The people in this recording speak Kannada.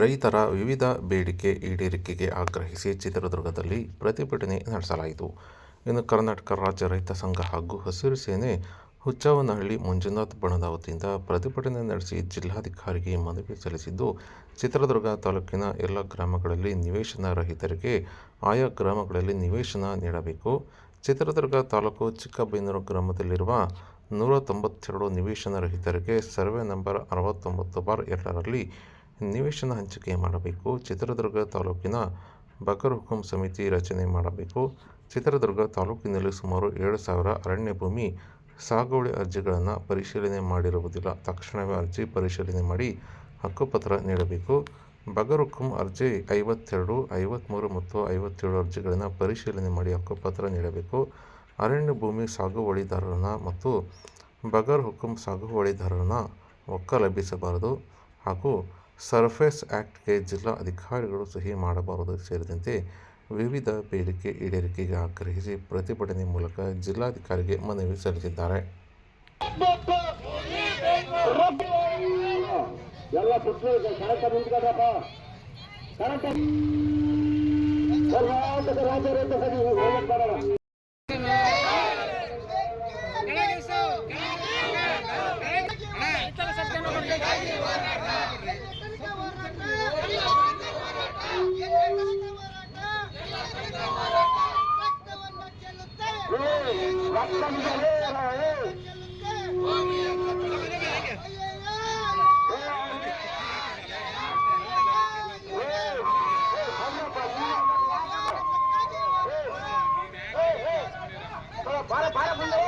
ರೈತರ ವಿವಿಧ ಬೇಡಿಕೆ ಈಡೇರಿಕೆಗೆ ಆಗ್ರಹಿಸಿ ಚಿತ್ರದುರ್ಗದಲ್ಲಿ ಪ್ರತಿಭಟನೆ ನಡೆಸಲಾಯಿತು. ಇನ್ನು ಕರ್ನಾಟಕ ರಾಜ್ಯ ರೈತ ಸಂಘ ಹಾಗೂ ಹಸಿರು ಸೇನೆ ಹುಚ್ಚವನಹಳ್ಳಿ ಮಂಜುನಾಥ್ ಬಣದ ವತಿಯಿಂದ ಪ್ರತಿಭಟನೆ ನಡೆಸಿ ಜಿಲ್ಲಾಧಿಕಾರಿಗೆ ಮನವಿ ಸಲ್ಲಿಸಿದ್ದು, ಚಿತ್ರದುರ್ಗ ತಾಲೂಕಿನ ಎಲ್ಲ ಗ್ರಾಮಗಳಲ್ಲಿ ನಿವೇಶನ ರಹಿತರಿಗೆ ಆಯಾ ಗ್ರಾಮಗಳಲ್ಲಿ ನಿವೇಶನ ನೀಡಬೇಕು. ಚಿತ್ರದುರ್ಗ ತಾಲೂಕು ಚಿಕ್ಕಬೈನೂರು ಗ್ರಾಮದಲ್ಲಿರುವ ನೂರ ತೊಂಬತ್ತೆರಡು ನಿವೇಶನ ರಹಿತರಿಗೆ ಸರ್ವೆ ನಂಬರ್ ಅರವತ್ತೊಂಬತ್ತು ಬಾರ್ ಎರಡರಲ್ಲಿ ನಿವೇಶನ ಹಂಚಿಕೆ ಮಾಡಬೇಕು. ಚಿತ್ರದುರ್ಗ ತಾಲೂಕಿನ ಬಗರ್ ಹುಕುಂ ಸಮಿತಿ ರಚನೆ ಮಾಡಬೇಕು. ಚಿತ್ರದುರ್ಗ ತಾಲೂಕಿನಲ್ಲಿ ಸುಮಾರು ಏಳು ಸಾವಿರ ಅರಣ್ಯ ಭೂಮಿ ಸಾಗುವಳಿ ಅರ್ಜಿಗಳನ್ನು ಪರಿಶೀಲನೆ ಮಾಡಿರುವುದಿಲ್ಲ. ತಕ್ಷಣವೇ ಅರ್ಜಿ ಪರಿಶೀಲನೆ ಮಾಡಿ ಹಕ್ಕುಪತ್ರ ನೀಡಬೇಕು. ಬಗರ್ ಹುಕುಂ ಅರ್ಜಿ ಐವತ್ತೆರಡು ಐವತ್ತ್ಮೂರು ಮತ್ತು ಐವತ್ತೇಳು ಅರ್ಜಿಗಳನ್ನು ಪರಿಶೀಲನೆ ಮಾಡಿ ಹಕ್ಕುಪತ್ರ ನೀಡಬೇಕು. ಅರಣ್ಯ ಭೂಮಿ ಸಾಗುವಳಿದಾರರನ್ನ ಮತ್ತು ಬಗರ್ ಹುಕುಂ ಸಾಗುವಳಿದಾರರನ್ನ ಒಕ್ಕಲೆಬ್ಬಿಸಬಾರದು. ಹಾಗೂ ಸರ್ಫೇಸ್ ಆ್ಯಕ್ಟ್ಗೆ ಜಿಲ್ಲಾ ಅಧಿಕಾರಿಗಳು ಸಹಿ ಮಾಡಬಾರದು ಸೇರಿದಂತೆ ವಿವಿಧ ಬೇಡಿಕೆ ಈಡೇರಿಕೆಗೆ ಆಗ್ರಹಿಸಿ ಪ್ರತಿಭಟನೆ ಮೂಲಕ ಜಿಲ್ಲಾಧಿಕಾರಿಗೆ ಮನವಿ ಸಲ್ಲಿಸಿದ್ದಾರೆ. ಬಾಳ ಬಾಳ ಬಂದ್ರೆ